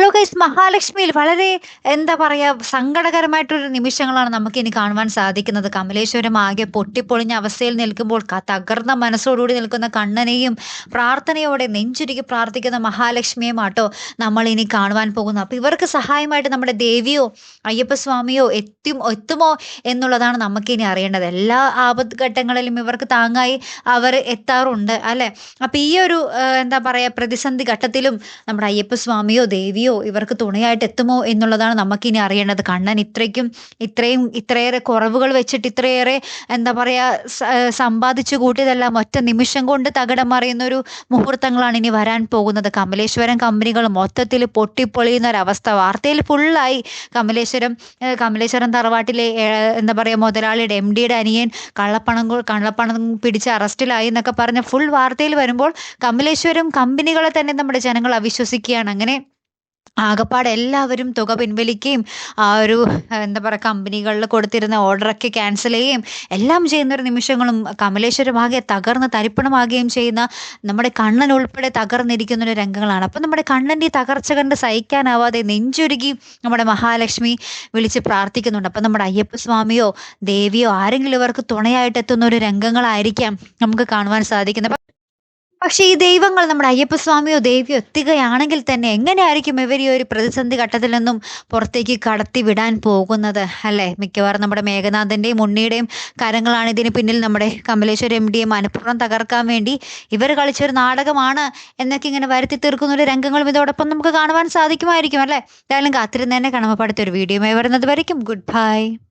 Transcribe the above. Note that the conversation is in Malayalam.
ഹലോ ഗൈസ് മഹാലക്ഷ്മിയിൽ വളരെ എന്താ പറയുക സങ്കടകരമായിട്ടൊരു നിമിഷങ്ങളാണ് നമുക്ക് ഇനി കാണുവാൻ സാധിക്കുന്നത്. കമലേശ്വരം ആകെ പൊട്ടിപ്പൊളിഞ്ഞ അവസ്ഥയിൽ നിൽക്കുമ്പോൾ തകർന്ന മനസ്സോടുകൂടി നിൽക്കുന്ന കണ്ണനെയും പ്രാർത്ഥനയോടെ നെഞ്ചുരുക്കി പ്രാർത്ഥിക്കുന്ന മഹാലക്ഷ്മിയും ആട്ടോ നമ്മൾ ഇനി കാണുവാൻ പോകുന്നത് അപ്പോൾ ഇവർക്ക് സഹായമായിട്ട് നമ്മുടെ ദേവിയോ അയ്യപ്പസ്വാമിയോ എത്തും എത്തുമോ എന്നുള്ളതാണ് നമുക്കിനി അറിയേണ്ടത്. എല്ലാ ആപത്ഘട്ടങ്ങളിലും ഇവർക്ക് താങ്ങായി അവർ എത്താറുണ്ട് അല്ലേ? അപ്പോൾ ഈ ഒരു എന്താ പറയുക പ്രതിസന്ധി ഘട്ടത്തിലും നമ്മുടെ അയ്യപ്പസ്വാമിയോ ദേവിയോ ഇവർക്ക് തുണയായിട്ട് എത്തുമോ എന്നുള്ളതാണ് നമുക്കിനി അറിയേണ്ടത്. കണ്ണൻ ഇത്രയ്ക്കും ഇത്രയും ഇത്രയേറെ കുറവുകൾ വെച്ചിട്ട് ഇത്രയേറെ എന്താ പറയുക സമ്പാദിച്ചു കൂട്ടിയതെല്ലാം ഒറ്റ നിമിഷം കൊണ്ട് തകിടം മറിയുന്ന ഒരു മുഹൂർത്തങ്ങളാണ് ഇനി വരാൻ പോകുന്നത്. കമലേശ്വരം കമ്പനികൾ മൊത്തത്തിൽ പൊട്ടിപ്പൊളിയുന്ന ഒരവസ്ഥ വാർത്തയിൽ ഫുള്ളായി കമലേശ്വരം കമലേശ്വരം തറവാട്ടിലെ എന്താ പറയുക മുതലാളിയുടെ എം ഡിയുടെ അനിയൻ കള്ളപ്പണം കള്ളപ്പണം പിടിച്ച് അറസ്റ്റിലായി എന്നൊക്കെ പറഞ്ഞ ഫുൾ വാർത്തയിൽ വരുമ്പോൾ കമലേശ്വരം കമ്പനികളെ തന്നെ നമ്മുടെ ജനങ്ങൾ അവിശ്വസിക്കുകയാണ്. അങ്ങനെ ആകപ്പാടെ എല്ലാവരും തുക പിൻവലിക്കുകയും ആ ഒരു എന്താ പറയുക കമ്പനികളിൽ കൊടുത്തിരുന്ന ഓർഡറൊക്കെ ക്യാൻസൽ ചെയ്യുകയും എല്ലാം ചെയ്യുന്ന ഒരു നിമിഷങ്ങളും കമലേശ്വരമാകെ തകർന്ന് തരിപ്പണമാകുകയും ചെയ്യുന്ന നമ്മുടെ കണ്ണൻ ഉൾപ്പെടെ തകർന്നിരിക്കുന്ന ഒരു രംഗങ്ങളാണ്. അപ്പം നമ്മുടെ കണ്ണന്റെ ഈ തകർച്ച കണ്ട് സഹിക്കാനാവാതെ നെഞ്ചുരുകി നമ്മുടെ മഹാലക്ഷ്മി വിളിച്ച് പ്രാർത്ഥിക്കുന്നുണ്ട്. അപ്പം നമ്മുടെ അയ്യപ്പസ്വാമിയോ ദേവിയോ ആരെങ്കിലും ഇവർക്ക് തുണയായിട്ട് എത്തുന്ന ഒരു രംഗങ്ങളായിരിക്കാം നമുക്ക് കാണുവാൻ സാധിക്കുന്നത്. പക്ഷേ ഈ ദൈവങ്ങൾ നമ്മുടെ അയ്യപ്പസ്വാമിയോ ദേവിയോ എത്തുകയാണെങ്കിൽ തന്നെ എങ്ങനെയായിരിക്കും ഇവർ ഈ ഒരു പ്രതിസന്ധി ഘട്ടത്തിൽ നിന്നും പുറത്തേക്ക് കടത്തി വിടാൻ പോകുന്നത്? അല്ലേ? മിക്കവാറും നമ്മുടെ മേഘനാഥന്റെയും ഉണ്ണിയുടെയും കരങ്ങളാണ് ഇതിന് പിന്നിൽ നമ്മുടെ കമലേശ്വര എം ഡിയെ മനഃപൂർവം തകർക്കാൻ വേണ്ടി ഇവർ കളിച്ചൊരു നാടകമാണ് എന്നൊക്കെ ഇങ്ങനെ വരുത്തി തീർക്കുന്ന ഒരു രംഗങ്ങളും ഇതോടൊപ്പം നമുക്ക് കാണുവാൻ സാധിക്കുമായിരിക്കും അല്ലേ? എന്തായാലും കാത്തിരുന്ന് തന്നെ കാണുമ്പോൾ അടുത്തൊരു വീഡിയോയുമായി വരുന്നത് വരയ്ക്കും. Good bye.